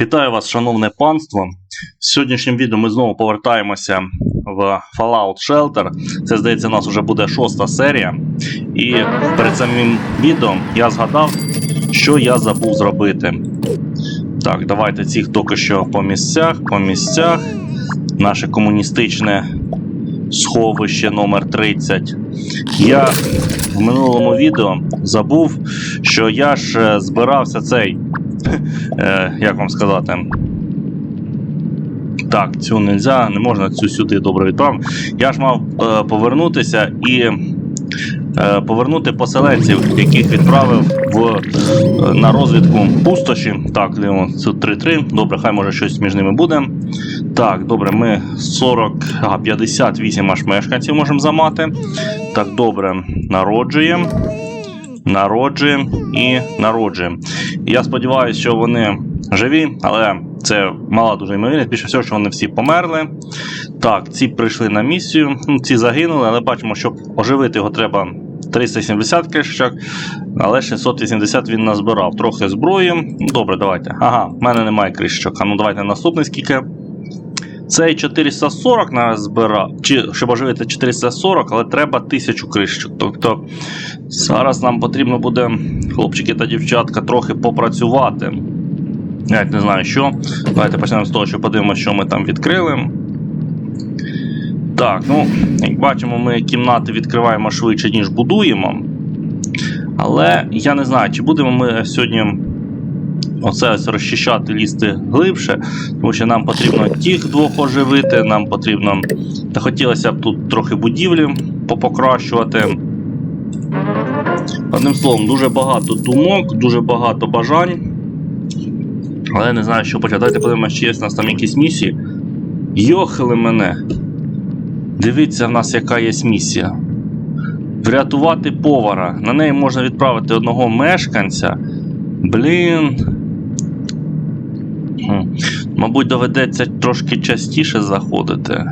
Вітаю вас, шановне панство. В сьогоднішнім відео ми знову повертаємося в Fallout Shelter. Це, здається, у нас вже буде шоста серія. І перед самим відео я згадав, що я забув зробити. Так, давайте цих доки що по місцях, по місцях. Наше комуністичне сховище номер 30. Я в минулому відео забув, що я ж е, збирався цей. Е, як вам сказати? Так, цю нельзя, не можна цю сюди добре відправ. Я ж мав е, повернутися і е, повернути поселенців, яких відправив в, е, на розвідку пустоші. Так, це 3-3. Добре, хай може щось між ними буде. Так, добре, ми 40, а, 58 аж мешканців можемо замати. Так, добре, народжуємо. Народжуємо і народжуємо. Я сподіваюся, що вони живі, але це мала дуже ймовірність. Більше всього, що вони всі померли. Так, ці прийшли на місію, ну, ці загинули, але бачимо, щоб оживити його треба 370 кришечок, але 680 він назбирав. Трохи зброї. Добре, давайте. Ага, в мене немає кришечок. А ну давайте наступний скільки. Цей 440 нас збирав, чи щоб оживити 440, але треба 1000 кришечок. Тобто зараз нам потрібно буде, хлопчики та дівчатка, трохи попрацювати. Я не знаю що. Давайте почнемо з того, що подивимося, що ми там відкрили. Так, ну, як бачимо, ми кімнати відкриваємо швидше, ніж будуємо. Але я не знаю, чи будемо ми сьогодні оце ось розчищати, лізти глибше, тому що нам потрібно тих двох оживити, нам потрібно. Та хотілося б тут трохи будівлі попокращувати. Одним словом, дуже багато думок, дуже багато бажань. Але не знаю, що почати. Давайте подивимося, чи є в нас там якісь місії. Йохали мене. Дивіться, в нас яка є місія. Врятувати повара. На неї можна відправити одного мешканця. Блін. Мабуть, доведеться трошки частіше заходити.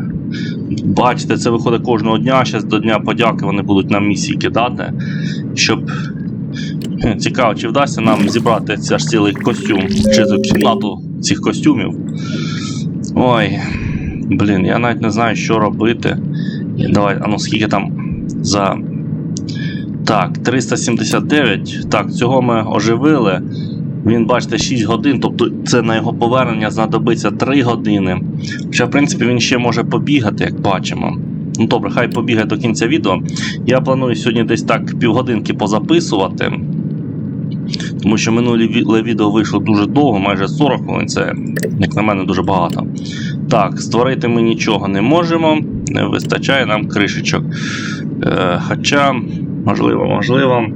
Бачите, це виходить кожного дня. Зараз до Дня подяки вони будуть нам місії кидати. Щоб. Цікаво, чи вдасться нам зібрати це ж цілий костюм, чи кімнату цих костюмів. Ой, блін, я навіть не знаю, що робити. Давай, а ну скільки там за. Так, 379. Так, цього ми оживили. Він, бачите, 6 годин, тобто це на його повернення знадобиться 3 години. Хоча, в принципі, він ще може побігати, як бачимо. Ну добре, хай побігає до кінця відео. Я планую сьогодні десь так півгодинки позаписувати. Тому що минуле відео вийшло дуже довго, майже 40 хвилин. Це, як на мене, дуже багато. Так, створити ми нічого не можемо. Не вистачає нам кришечок. Е, хоча, можливо, можливо.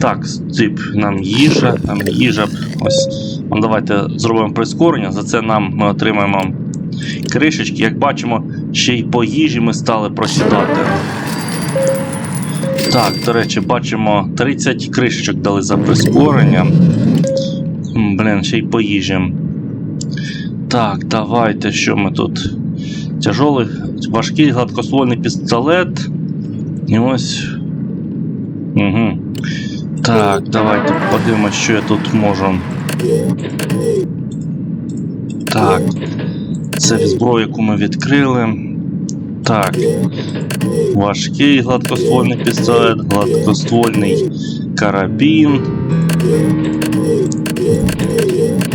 Так, тип, нам їжа, нам їжа. Ось. Давайте зробимо прискорення. За це нам ми отримаємо кришечки. Як бачимо, ще й по їжі ми стали просідати. Так, до речі, бачимо 30 кришечок дали за прискорення. Блін, ще й по їжі. Так, давайте, що ми тут? Тяжолий, важкий гладкоствольний пістолет. І ось. Угу. Так, давайте подивимось, що я тут можу. Так. Це зброя, яку ми відкрили. Так. Важкий гладкоствольний пістолет, гладкоствольний карабін.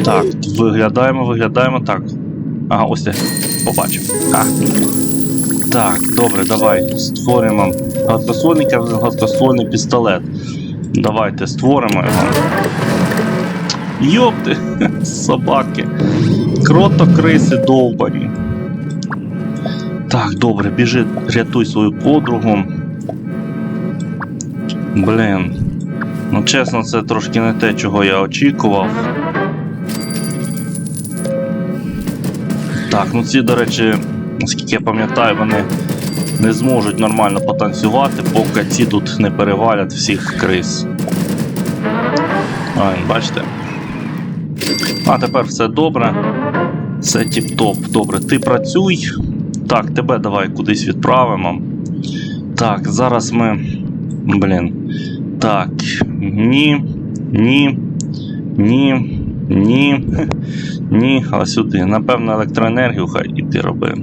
Так, виглядаємо, виглядаємо. Так. Ага, ось я побачив. А. Так, добре, давай. Створимо гладкоствольний гладкоствольний пістолет. Давайте створимо його. Йопти, собаки. Крото криси довбані. Так, добре, біжи, рятуй свою подругу. Блін. Ну, чесно, це трошки не те, чого я очікував. Так, ну ці, до речі, наскільки я пам'ятаю, вони не зможуть нормально потанцювати, поки ці тут не перевалять всіх криз. Ай, бачите? А тепер все добре. Все тіп-топ. Добре, ти працюй. Так, тебе давай кудись відправимо. Так, зараз ми. Блін. Так. Ні. Ні. Ні. Ні. Ні, а сюди. Напевно, електроенергію хай і ти роби.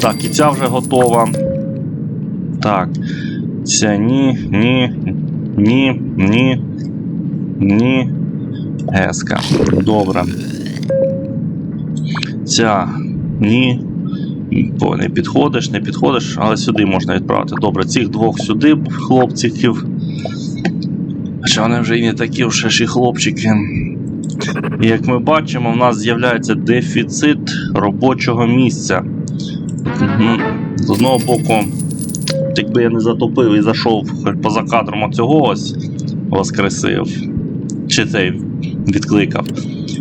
Так, і ця вже готова. Так. Ця ні, ні, ні, ні, ні. Геска. Добре. Ця ні. Бо не підходиш, не підходиш, але сюди можна відправити. Добре, цих двох сюди, хлопчиків. Хоча вони вже і не такі вже ж і хлопчики. І як ми бачимо, в нас з'являється дефіцит робочого місця. З одного боку, якби я не затопив і зайшов поза кадром оцього ось воскресив, чи цей відкликав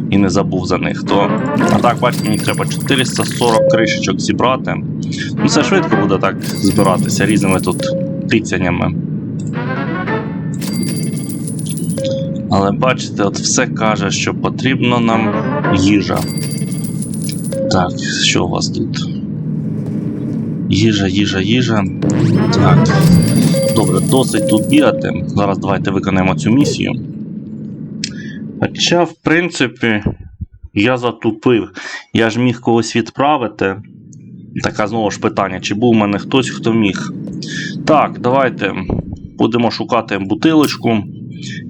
і не забув за них, то. А так, бачите, мені треба 440 кришечок зібрати. Ну це швидко буде так збиратися різними тут тицяннями. Але бачите, от все каже, що потрібно нам їжа. Так, що у вас тут? Їжа, їжа, їжа. Так. Добре, досить тут бігати. Зараз давайте виконаємо цю місію. Хоча, в принципі, я затупив. Я ж міг когось відправити. Таке знову ж питання, чи був у мене хтось, хто міг. Так, давайте будемо шукати бутилочку,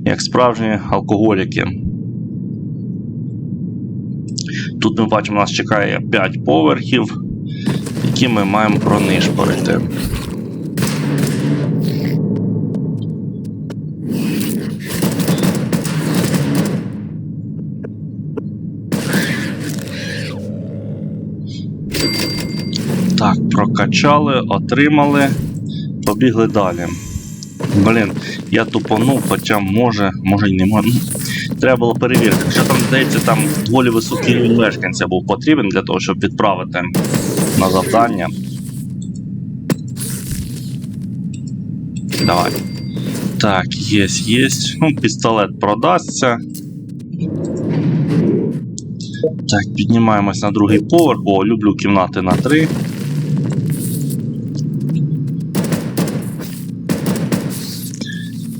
як справжні алкоголіки. Тут ми бачимо, нас чекає 5 поверхів, які ми маємо пронишпорити. Так, прокачали, отримали, побігли далі. Блін, я тупанув, хоча може, може й не може. Ну, Треба було перевірити. Хоча там, здається, там доволі високий рівень мешканця був потрібен для того, щоб відправити на завдання. Давай. Так, єсть, єсть. Ну, пістолет продасться. Так, піднімаємось на другий поверх. О, люблю кімнати на три.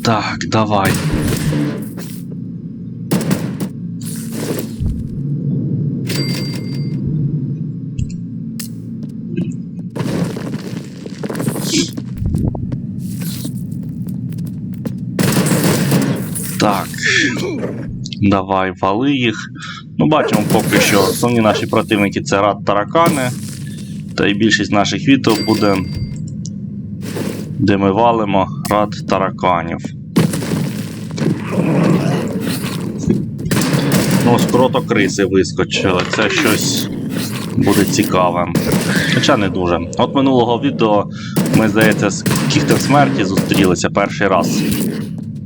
Так, давай. Так. Давай, вали їх. Ну, бачимо поки що основні наші противники це рад таракани. Та й більшість наших відео буде, де ми валимо рад тараканів. Ну, скрото криси вискочили. Це щось буде цікаве. Хоча не дуже. От минулого відео ми, здається, з кіхтем смерті зустрілися перший раз.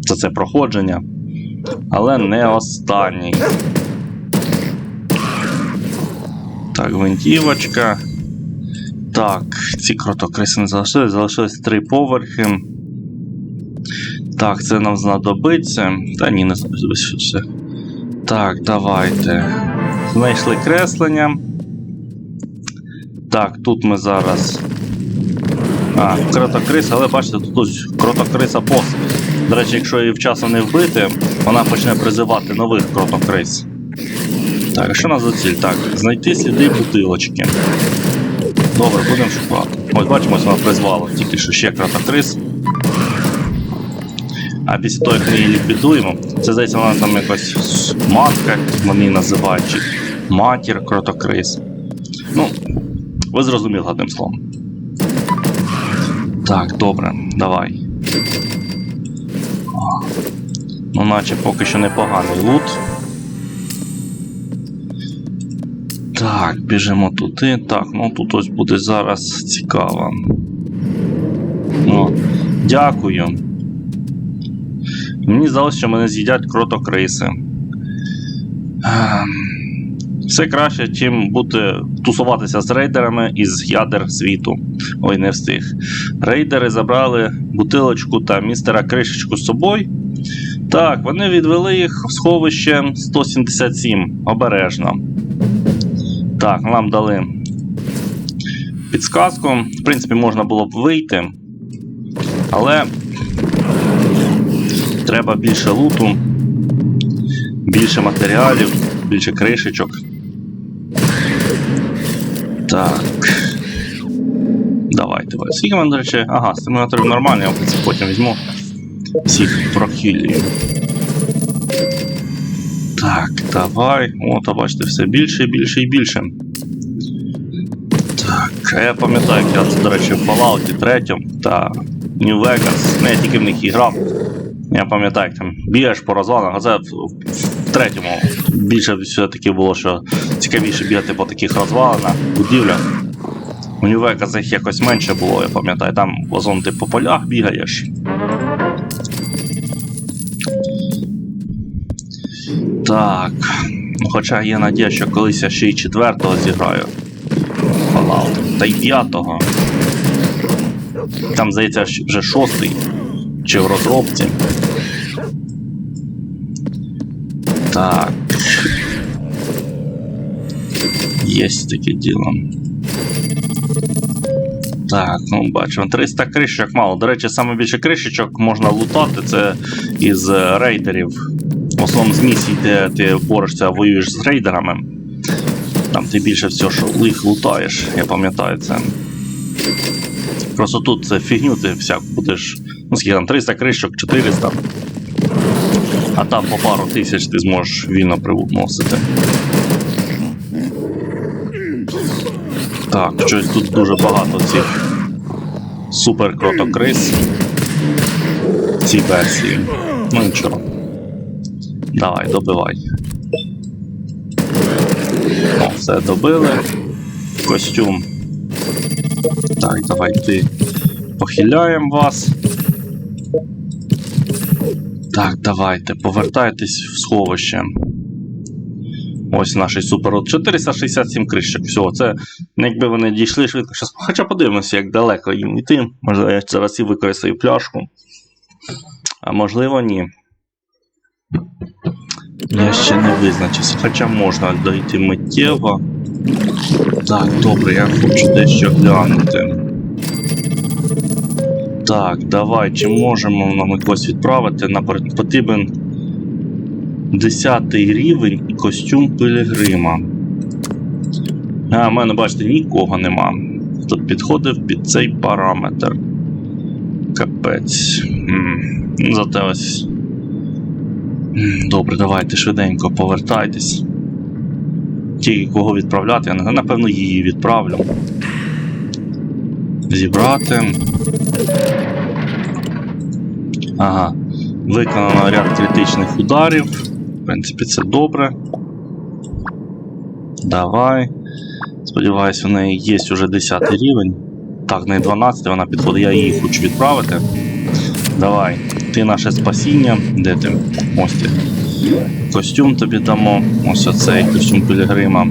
Це це проходження. Але не останній. Так, гвинтівочка. Так, ці кротокриси не залишились, залишилось три поверхи. Так, це нам знадобиться. Та ні, не знадобиться. Так, давайте. Знайшли креслення. Так, тут ми зараз. А, кротокрис, але бачите, тут кротокриса бос. До речі, якщо її вчасно не вбити, вона почне призивати нових кротокрис. Так, що нас за ціль? Так, знайти сліди бутилочки. Добре, будемо шукати. Ось бачимо, вона призвала, тільки що ще кротокрис. А після того, як ми її ліквідуємо, це здається, вона там якась матка, вони її називають, чи матір кротокрис. Ну, ви зрозуміли одним словом. Так, добре, давай. Ну, наче поки що непоганий лут. Так, біжимо туди. Так, ну тут ось буде зараз цікаво. О, дякую. Мені здалося, що мене з'їдять кротокриси. Ем, Все краще, чим бути тусуватися з рейдерами із ядер світу. Ой, не встиг. Рейдери забрали бутилочку та містера кришечку з собою. Так, вони відвели їх в сховище 177 обережно. Так, нам дали підсказку. В принципі, можна було б вийти. Але треба більше луту, більше матеріалів. більше кришечок. Так. Давайте. давай. Скільки в мене, до речі, ага, стимуляторів нормальні, я це потім візьму. Всіх прохилюю. Так, давай. О, бачите, все більше і більше і більше. Так, я пам'ятаю, як я це, до речі, в Fallout 3 та New Vegas. Ну, я тільки в них і грав. Я пам'ятаю, як там бігаєш по розвалах, а це в, третьому більше все-таки було, що цікавіше бігати по таких розвалинах, будівлях. У New Vegas їх якось менше було, я пам'ятаю, там в основному ти по полях бігаєш. Так. Хоча є надія, що колись я ще й четвертого зіграю. Fallout. Та й п'ятого. Там, здається, вже шостий. Чи в розробці. Так. Єсть таке діло. Так, ну бачимо, 300 кришечок мало. До речі, саме більше кришечок можна лутати це із е, рейдерів. В з місій, де ти борешся, воюєш з рейдерами. Там ти більше всього, що їх лутаєш, я пам'ятаю це. Просто тут це фігню ти всяк будеш. Ну скільки там 300 кришок, 400. А там по пару тисяч ти зможеш вільно привносити. Так, щось тут дуже багато цих супер кротокрис в цій версії. Ну нічого. Давай, добивай. О, все добили. Костюм. Так, давай ти похиляємо вас. Так, давайте, повертайтесь в сховище. Ось наш супер. От 467 кришок. Всього. Це якби вони дійшли швидко. Щас, хоча подивимося, як далеко їм йти. Можливо, я зараз і використаю пляшку. А можливо, ні. Я ще не визначився. Хоча можна дойти миттєво. Так, добре, я хочу дещо глянути. Так, давай, чи можемо нам якось відправити? Нам потрібен 10 рівень і костюм пилігрима. А, в мене, бачите, нікого нема. Тут підходив під цей параметр. Капець. Ну, Зате ось. Добре, давайте швиденько повертайтесь. Тільки кого відправляти, я напевно, її відправлю. Зібрати. Ага. Виконано ряд критичних ударів. В принципі, це добре. Давай. Сподіваюсь, у неї є вже 10 рівень. Так, не 12, вона підходить, я її хочу відправити. Давай, ти наше спасіння. Де ти? Ось ти. Костюм тобі дамо. Ось оцей костюм пілігрима.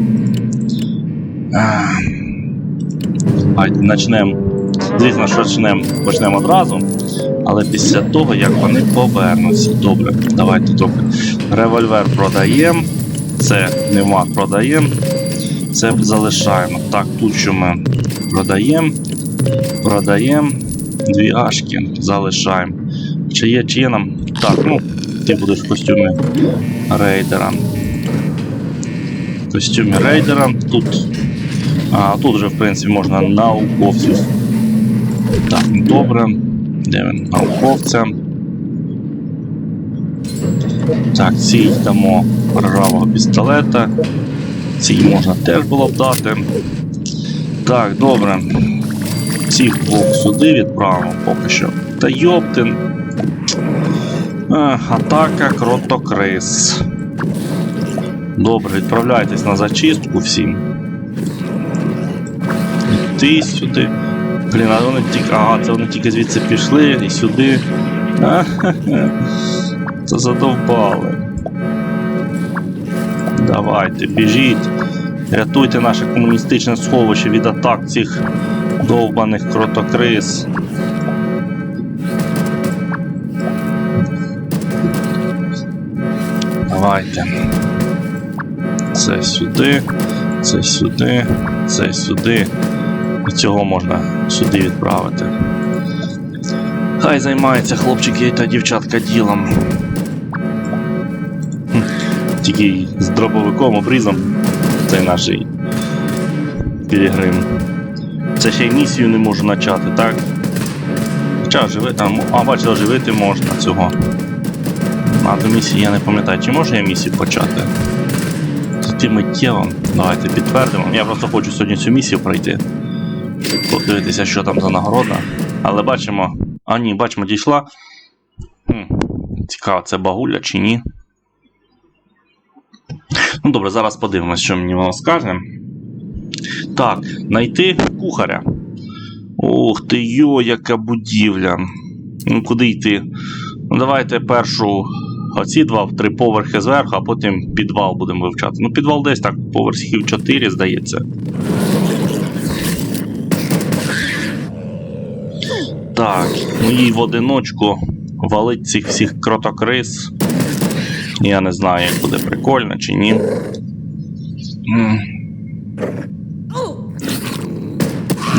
Почнемо. Звісно, що почнемо почнемо одразу. Але після того, як вони повернуться. Добре, давайте трохи. Револьвер продаємо. Це нема продаємо. Це залишаємо. Так, тут що ми продаємо. Продаємо. Дві ашки залишаємо. Чи є, чи є нам. Так, ну, ти будеш в костюмі рейдера. В костюмі рейдера. Тут. А, тут вже, в принципі, можна науковців. Так, добре. Де він? Науковця. Так, цій дамо ржавого пістолета. Цій можна теж було б дати. Так, добре. Цих двох сюди відправимо поки що. Та йоптин. Ех, атака кротокрис. Добре, відправляйтесь на зачистку всім. І ти сюди. Блін, а вони тільки. Ага, це вони тільки звідси пішли і сюди. Ха-ха-ха. Це задовбали. Давайте, біжіть. Рятуйте наше комуністичне сховище від атак цих довбаних кротокрис. Давайте. Це сюди, це сюди, це сюди. І цього можна сюди відправити. Хай займаються хлопчики та дівчатка ділом. Тільки з дробовиком обрізом цей наш пілігрим. Це ще й місію не можу почати, так? Хоча живи там. А, бачите, оживити можна цього. А до місії я не пам'ятаю, чи можу я місію почати? Ти миттєво. Давайте підтвердимо. Я просто хочу сьогодні цю місію пройти. Подивитися, що там за нагорода. Але бачимо. А ні, бачимо, дійшла. Хм. Цікаво, це багуля чи ні. Ну добре, зараз подивимось, що мені воно скаже. Так, знайти кухаря. Ух ти йо, яка будівля. Ну, куди йти? Ну, давайте першу оці два в три поверхи зверху, а потім підвал будемо вивчати. Ну, підвал десь так, поверхів 4, здається. Так, ну їй в одиночку валить цих всіх кротокрис. Я не знаю, як буде прикольно чи ні.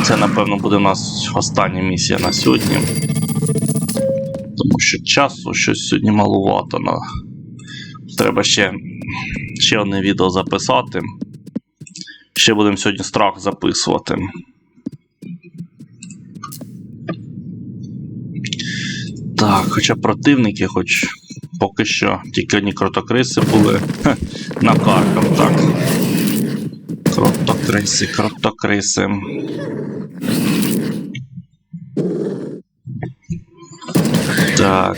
Це, напевно, буде у нас остання місія на сьогодні. Що часу щось сьогодні малувато. На... Треба ще, ще одне відео записати. Ще будемо сьогодні страх записувати. Так, хоча противники, хоч поки що тільки одні кротокриси були Хе, накаркав, так. Кротокриси, кротокриси. Так.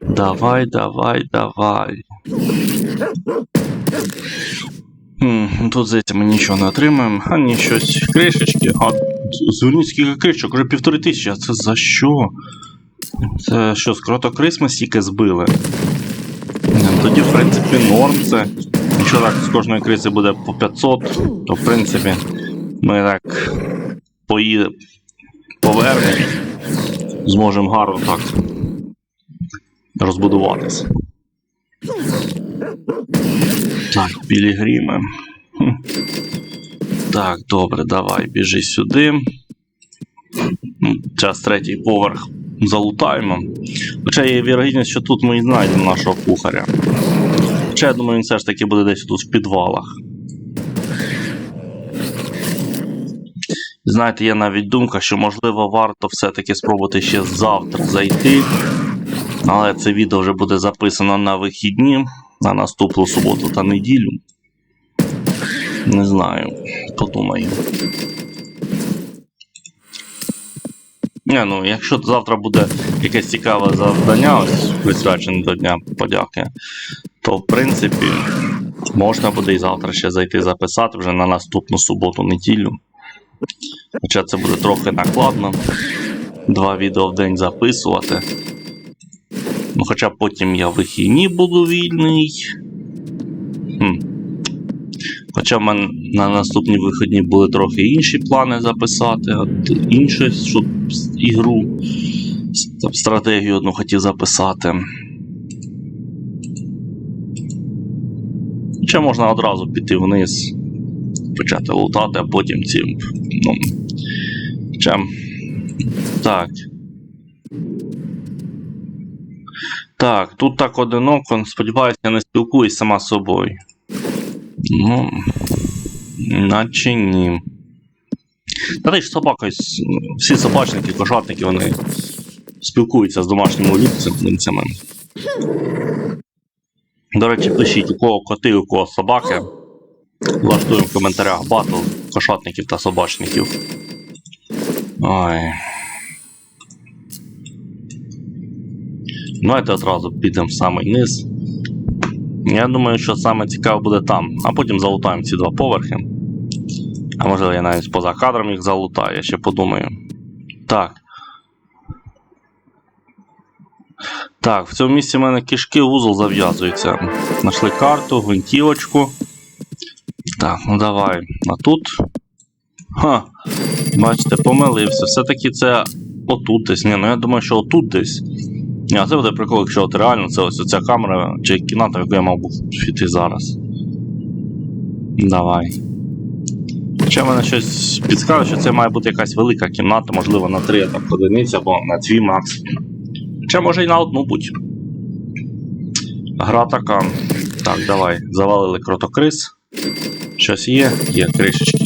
Давай, давай, давай. Хм, тут, здається, ми нічого не отримаємо. А ні, щось кришечки. А зверніть скільки кришечок, вже півтори тисячі. А це за що? Це що, з кротокрис ми стільки збили? Ну Тоді, в принципі, норм це. Якщо так з кожної криси буде по 500, то в принципі ми так поїдемо повернемо, зможемо гарно так розбудуватися. Так, пілігріми. Так, добре, давай, біжи сюди. Зараз третій поверх залутаємо. Хоча є вірогідність, що тут ми і знайдемо нашого кухаря. Хоча я думаю, він все ж таки буде десь тут в підвалах. Знаєте, є навіть думка, що можливо варто все-таки спробувати ще завтра зайти. Але це відео вже буде записано на вихідні, на наступну суботу та неділю. Не знаю, подумаю. Не, ну, якщо завтра буде якесь цікаве завдання, ось присвячене до Дня подяки, то в принципі можна буде і завтра ще зайти записати вже на наступну суботу-неділю. Хоча це буде трохи накладно. Два відео в день записувати. Ну, хоча потім я вихідні буду вільний. Хм. Хоча в мене на наступні вихідні були трохи інші плани записати, от іншу щоб ігру, стратегію одну хотів записати. Хоча можна одразу піти вниз, почати лутати, а потім ці. Ну, хоча, так. Так, тут так одиноко, сподіваюся, я не спілкуюсь сама з собою. Ну, наче ні. Та ти ж собака, всі собачники, кошатники, вони спілкуються з домашніми улюбленцями. До речі, пишіть, у кого коти, у кого собаки. Влаштуємо в коментарях батл кошатників та собачників. Ой. Давайте одразу підемо в самий низ. Я думаю, що саме цікаве буде там, а потім залутаємо ці два поверхи. А можливо, я навіть поза кадром їх залутаю, я ще подумаю. Так. Так, в цьому місці в мене кишки вузол зав'язується. Знайшли карту, гвинтівочку. Так, ну давай. А тут. Ха. Бачите, помилився. Все-таки це отут десь. Ні, ну я думаю, що отут десь. Ні, а це буде прикол, якщо от реально це ось ця камера чи кімната, яку я мав би піти зараз. Давай. Хоча мене щось підказує, що це має бути якась велика кімната, можливо, на 3 так, одиниць або на 2 максимум. Хоча може і на одну будь. Гра така. Так, давай. Завалили кротокрис. Щось є? Є кришечки.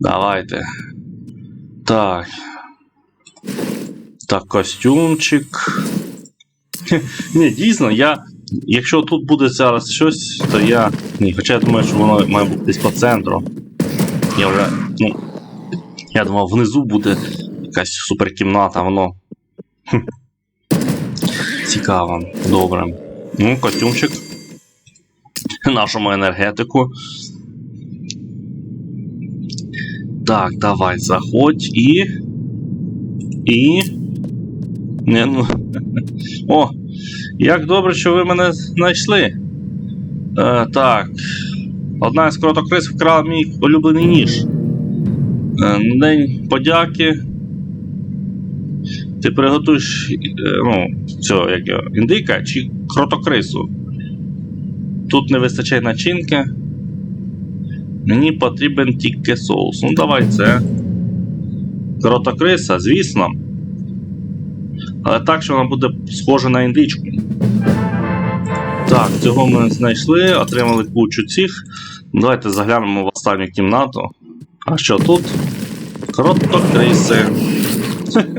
Давайте. Так. Так, костюмчик. Ні, дійсно, я. Якщо тут буде зараз щось, то я. Ні, хоча я думаю, що воно має бути десь по центру. Я вже. Ну. Я думав, внизу буде якась суперкімната, воно. Цікаво, добре. Ну, костюмчик. Нашому енергетику. Так, давай, заходь і. І. Не, ну. О! Як добре, що ви мене знайшли. Е, так. Одна із кротокрис вкрала мій улюблений ніж. Е, день подяки. Ти приготуєш е, ну, цього, як його, індика чи кротокрису. Тут не вистачає начинки. Мені потрібен тільки соус. Ну, давай це. Кротокриса, звісно. Але так, що вона буде схожа на індичку. Так, цього ми знайшли, отримали кучу цих. Давайте заглянемо в останню кімнату. А що тут? Кротокриси.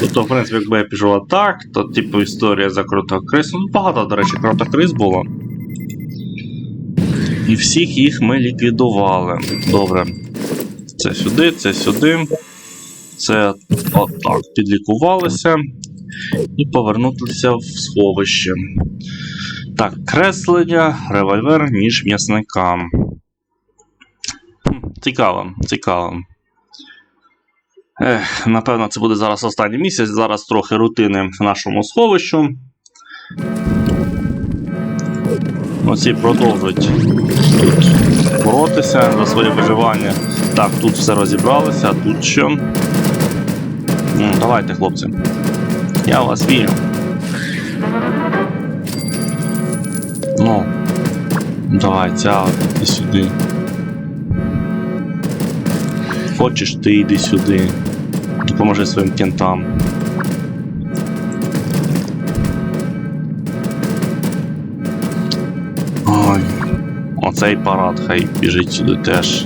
Тобто, в принципі, якби я пішов так, то типу історія за кротокрис. Ну, багато, до речі, кротокрис було. І всіх їх ми ліквідували. Добре. Це сюди, це сюди. Це отак. Підлікувалися. І повернутися в сховище. Так, креслення, револьвер, ніж м'ясника. Цікаво, цікаво. Ех, напевно, це буде зараз останній місяць. Зараз трохи рутини в нашому сховищу. Оці продовжують тут боротися за своє виживання. Так, тут все розібралося, а тут що? Ну, давайте, хлопці. Я вас вірю. Ну, давай, ця, іди сюди. Хочеш ти йди сюди. Допоможи своїм кентам. Оцей парад хай біжить сюди теж.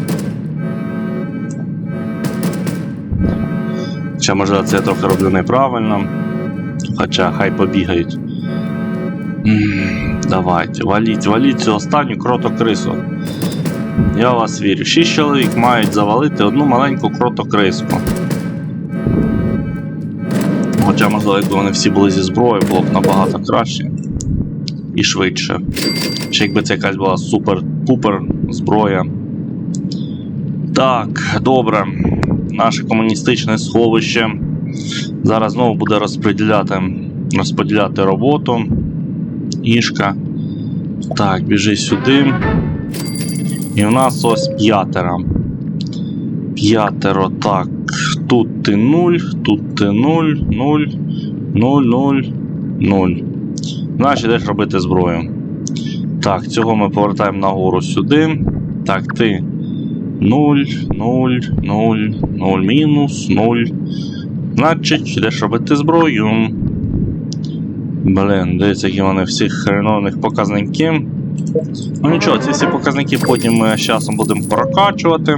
Хоча, може, це я трохи роблю неправильно. Хоча хай побігають. М, Давайте, валіть, валіть цю останню кротокрису. Я вас вірю. Шість чоловік мають завалити одну маленьку кротокриску. Хоча, можливо, якби вони всі були зі зброєю, було б набагато краще і швидше. Ще якби це якась була супер-пупер зброя. Так, добре. Наше комуністичне сховище. Зараз знову буде розподіляти, розподіляти роботу. Ішка. Так, біжи сюди. І в нас ось п'ятеро. П'ятеро, так. Тут ти 0, тут ти 0, 0, 0, 0, 0. Значить, йдеш робити зброю. Так, цього ми повертаємо нагору сюди. Так, ти 0, 0, 0, 0, мінус, 0. Значить, йдеш робити зброю. Блін, дивіться, які вони всіх хреновних показники. Ну нічого, ці всі показники потім ми з часом будемо прокачувати.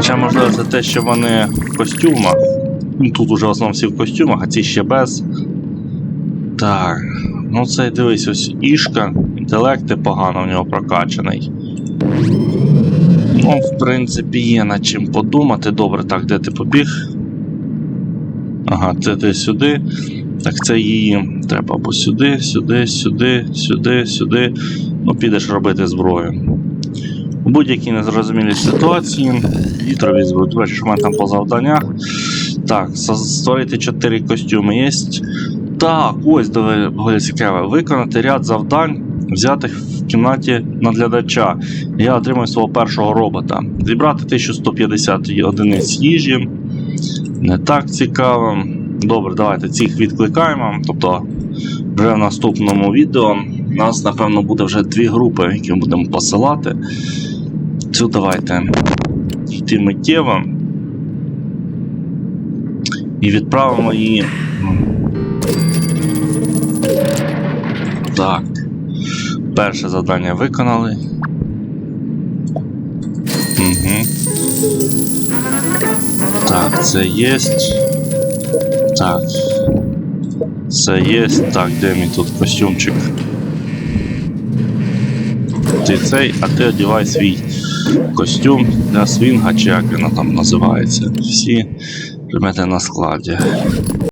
Ще можливо це те, що вони в костюмах. Тут уже в основному всі в костюмах, а ці ще без. Так. Ну це дивись, ось ішка, інтелект погано в нього прокачаний. Ну, в принципі, є над чим подумати. Добре, так, де ти побіг? Ага, це ти сюди. Так, це її. Треба або сюди, сюди, сюди, сюди, сюди. Ну, підеш робити зброю. У будь-якій незрозумілій ситуації. Вітрові речі, що в мене там по завданнях. Так, створити 4 костюми є. Так, ось доволі цікаве. Виконати ряд завдань, взятих в кімнаті наглядача. Я отримую свого першого робота. Зібрати 1150 одиниць їжі. Не так цікаво. Добре, давайте цих відкликаємо. Тобто, вже в наступному відео у нас, напевно, буде вже дві групи, які ми будемо посилати. Цю давайте йти миттєво. І відправимо її Так. Перше завдання виконали. Угу. Так, це єсть. Так. Це єсть. Так, де мій тут костюмчик? Ти цей, а ти одягай свій костюм для свінга, чи як він там називається. Всі предмети на складі.